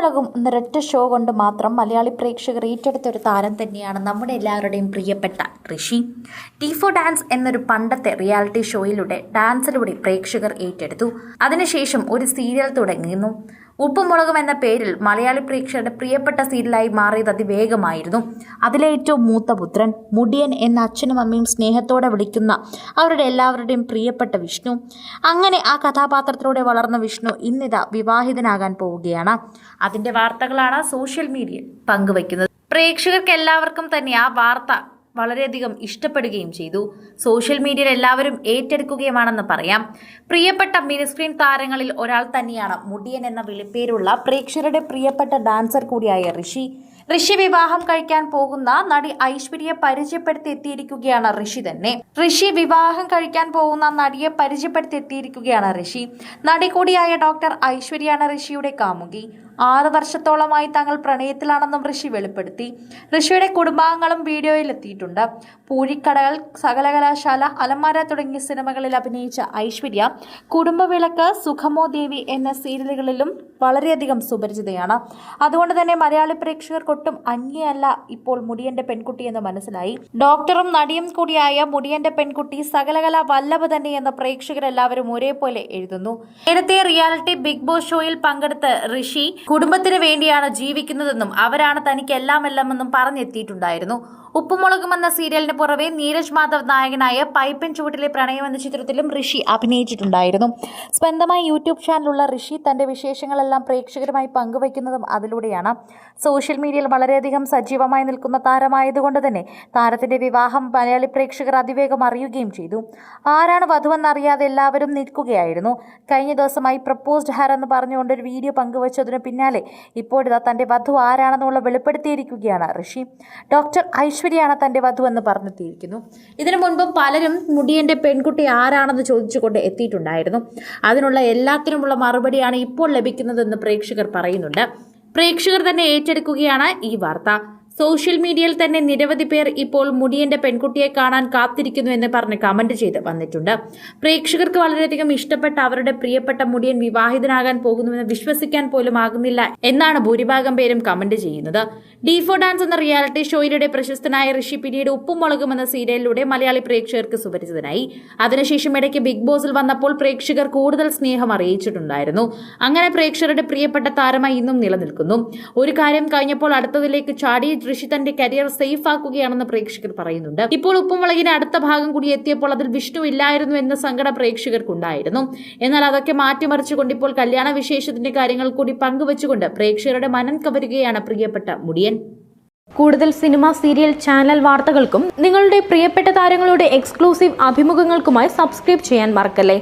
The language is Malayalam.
ഉപ്പുമുളകും എന്നൊരൊറ്റ ഷോ കൊണ്ട് മാത്രം മലയാളി പ്രേക്ഷകർ ഏറ്റെടുത്ത ഒരു താരം തന്നെയാണ് നമ്മുടെ എല്ലാവരുടെയും പ്രിയപ്പെട്ട ഋഷി. ടിഫോ ഡാൻസ് എന്നൊരു പണ്ടത്തെ റിയാലിറ്റി ഷോയിലൂടെ ഡാൻസിലൂടെ പ്രേക്ഷകർ ഏറ്റെടുത്തു. അതിനുശേഷം ഒരു സീരിയൽ തുടങ്ങിയിരുന്നു. ഉപ്പുമുളകും എന്ന പേരിൽ മലയാളി പ്രേക്ഷകരുടെ പ്രിയപ്പെട്ട സീരിയലായി മാറിയത് അതിവേഗമായിരുന്നു. അതിലെ ഏറ്റവും മൂത്ത പുത്രൻ മുടിയൻ എന്ന അച്ഛനും അമ്മയും സ്നേഹത്തോടെ വിളിക്കുന്ന അവരുടെ എല്ലാവരുടെയും പ്രിയപ്പെട്ട വിഷ്ണു. അങ്ങനെ ആ കഥാപാത്രത്തിലൂടെ വളർന്ന വിഷ്ണു ഇന്നിതാ വിവാഹിതനാകാൻ പോവുകയാണ്. അതിന്റെ വാർത്തകളാണ് സോഷ്യൽ മീഡിയയിൽ പങ്കുവയ്ക്കുന്നത്. പ്രേക്ഷകർക്ക് എല്ലാവർക്കും തന്നെ ആ വാർത്ത വളരെയധികം ഇഷ്ടപ്പെടുകയും ചെയ്തു. സോഷ്യൽ മീഡിയയിൽ എല്ലാവരും ഏറ്റെടുക്കുകയുമാണെന്ന് പറയാം. പ്രിയപ്പെട്ട മിനിസ്ക്രീൻ താരങ്ങളിൽ ഒരാൾ തന്നെയാണ് മുടിയൻ എന്ന വിളിപ്പേരുള്ള പ്രേക്ഷകരുടെ പ്രിയപ്പെട്ട ഡാൻസർ കൂടിയായ ഋഷി. ഋഷി വിവാഹം കഴിക്കാൻ പോകുന്ന നടി ഐശ്വര്യയെ പരിചയപ്പെടുത്തി എത്തിയിരിക്കുകയാണ് ഋഷി തന്നെ. ഋഷി വിവാഹം കഴിക്കാൻ പോകുന്ന നടിയെ പരിചയപ്പെടുത്തി എത്തിയിരിക്കുകയാണ് ഋഷി. നടി കൂടിയായ ഡോക്ടർ ഐശ്വര്യയാണ് ഋഷിയുടെ കാമുകി. ആറ് വർഷത്തോളമായി തങ്ങൾ പ്രണയത്തിലാണെന്നും ഋഷി വെളിപ്പെടുത്തി. ഋഷിയുടെ കുടുംബാംഗങ്ങളും വീഡിയോയിൽ എത്തിയിട്ടുണ്ട് പൂഴിക്കടകൾ സകലകലാശാല അലമാര തുടങ്ങിയ സിനിമകളിൽ അഭിനയിച്ച ഐശ്വര്യ കുടുംബവിളക്ക് സുഖമോ ദേവി എന്ന സീരിയലുകളിലും വളരെയധികം സുപരിചിതയാണ്. അതുകൊണ്ട് തന്നെ മലയാളി പ്രേക്ഷകർക്കൊട്ടും അന്യയല്ല ഇപ്പോൾ മുടിയന്റെ പെൺകുട്ടി എന്ന് മനസ്സിലായി. ഡോക്ടറും നടിയും കൂടിയായ മുടിയന്റെ പെൺകുട്ടി സകലകല വല്ലഭ തന്നെ എന്ന പ്രേക്ഷകരെല്ലാവരും ഒരേപോലെ എഴുതുന്നു. നേരത്തെ റിയാലിറ്റി ബിഗ് ബോസ് ഷോയിൽ പങ്കെടുത്ത് ഋഷി കുടുംബത്തിന് വേണ്ടിയാണ് ജീവിക്കുന്നതെന്നും അവരാണ് തനിക്ക് എല്ലാം എന്നും പറഞ്ഞെത്തിയിട്ടുണ്ടായിരുന്നു. ഉപ്പുമുളകും എന്ന സീരിയലിന് പുറമെ നീരജ് മാധവ് നായകനായ പൈപ്പൻ ചുവട്ടിലെ പ്രണയം എന്ന ചിത്രത്തിലും ഋഷി അഭിനയിച്ചിട്ടുണ്ടായിരുന്നു. സ്വന്തമായി യൂട്യൂബ് ചാനലുള്ള ഋഷി തന്റെ വിശേഷങ്ങളെല്ലാം പ്രേക്ഷകരുമായി പങ്കുവയ്ക്കുന്നതും അതിലൂടെയാണ്. സോഷ്യൽ മീഡിയയിൽ വളരെയധികം സജീവമായി നിൽക്കുന്ന താരമായതുകൊണ്ട് തന്നെ താരത്തിന്റെ വിവാഹം മലയാളി പ്രേക്ഷകർ അതിവേഗം അറിയുകയും ചെയ്തു. ആരാണ് വധുവെന്നറിയാതെ എല്ലാവരും നിൽക്കുകയായിരുന്നു. കഴിഞ്ഞ ദിവസമായി പ്രപ്പോസ്ഡ് ഹർ എന്ന് പറഞ്ഞുകൊണ്ട് ഒരു വീഡിയോ പങ്കുവച്ചതിന് പിന്നാലെ ഇപ്പോഴിതാ തന്റെ വധു ആരാണെന്നുള്ള വെളിപ്പെടുത്തിയിരിക്കുകയാണ് ഋഷി. ഡോക്ടർ ഐശ്വര്യയാണ് തന്റെ വധു എന്ന് പറഞ്ഞെത്തിയിരിക്കുന്നു ഇതിനു മുൻപും പലരും മുടിയന്റെ പെൺകുട്ടി ആരാണെന്ന് ചോദിച്ചുകൊണ്ട് എത്തിയിട്ടുണ്ടായിരുന്നു. അതിനുള്ള എല്ലാത്തിനുമുള്ള മറുപടിയാണ് ഇപ്പോൾ ലഭിക്കുന്നതെന്ന് പ്രേക്ഷകർ പറയുന്നുണ്ട്. പ്രേക്ഷകർ തന്നെ ഏറ്റെടുക്കുകയാണ് ഈ വാർത്ത. സോഷ്യൽ മീഡിയയിൽ തന്നെ നിരവധി പേർ ഇപ്പോൾ മുടിയന്റെ പെൺകുട്ടിയെ കാണാൻ കാത്തിരിക്കുന്നു എന്ന് പറഞ്ഞ് കമന്റ് ചെയ്ത് വന്നിട്ടുണ്ട്. പ്രേക്ഷകർക്ക് വളരെയധികം ഇഷ്ടപ്പെട്ട അവരുടെ പ്രിയപ്പെട്ട മുടിയൻ വിവാഹിതനാകാൻ പോകുന്നുവെന്ന് വിശ്വസിക്കാൻ പോലും ആകുന്നില്ല എന്നാണ് ഭൂരിഭാഗം പേരും കമന്റ് ചെയ്യുന്നത്. ഡിഫോ ഡാൻസ് എന്ന റിയാലിറ്റി ഷോയിലൂടെ പ്രശസ്തനായ ഋഷി പിന്നീട് ഉപ്പും മുളകും എന്ന സീരിയലിലൂടെ മലയാളി പ്രേക്ഷകർക്ക് സുപരിചിതനായി. അതിനുശേഷം ഇടയ്ക്ക് ബിഗ് ബോസിൽ വന്നപ്പോൾ പ്രേക്ഷകർ കൂടുതൽ സ്നേഹം അറിയിച്ചിട്ടുണ്ടായിരുന്നു. അങ്ങനെ പ്രേക്ഷകരുടെ പ്രിയപ്പെട്ട താരമായി ഇന്നും നിലനിൽക്കുന്നു. ഒരു കാര്യം കഴിഞ്ഞപ്പോൾ അടുത്തതിലേക്ക് ചാടി ഋഷി തന്റെ കരിയർ സേഫ് ആക്കുകയാണെന്ന് പ്രേക്ഷകർ പറയുന്നുണ്ട്. ഇപ്പോൾ ഉപ്പുമുളകിന് അടുത്ത ഭാഗം കൂടി എത്തിയപ്പോൾ അതിൽ വിഷ്ണു ഇല്ലായിരുന്നു എന്ന സങ്കടം പ്രേക്ഷകർക്കുണ്ടായിരുന്നു. എന്നാൽ അതൊക്കെ മാറ്റിമറിച്ചുകൊണ്ട് ഇപ്പോൾ കല്യാണ വിശേഷത്തിന്റെ കാര്യങ്ങൾ കൂടി പങ്കുവച്ചുകൊണ്ട് പ്രേക്ഷകരുടെ മനം കവരുകയാണ് പ്രിയപ്പെട്ട മുടിയൻ. കൂടുതൽ സിനിമ സീരിയൽ ചാനൽ വാർത്തകൾക്കും നിങ്ങളുടെ പ്രിയപ്പെട്ട താരങ്ങളുടെ എക്സ്ക്ലൂസീവ് അഭിമുഖങ്ങൾക്കുമായി സബ്സ്ക്രൈബ് ചെയ്യാൻ മറക്കല്ലേ?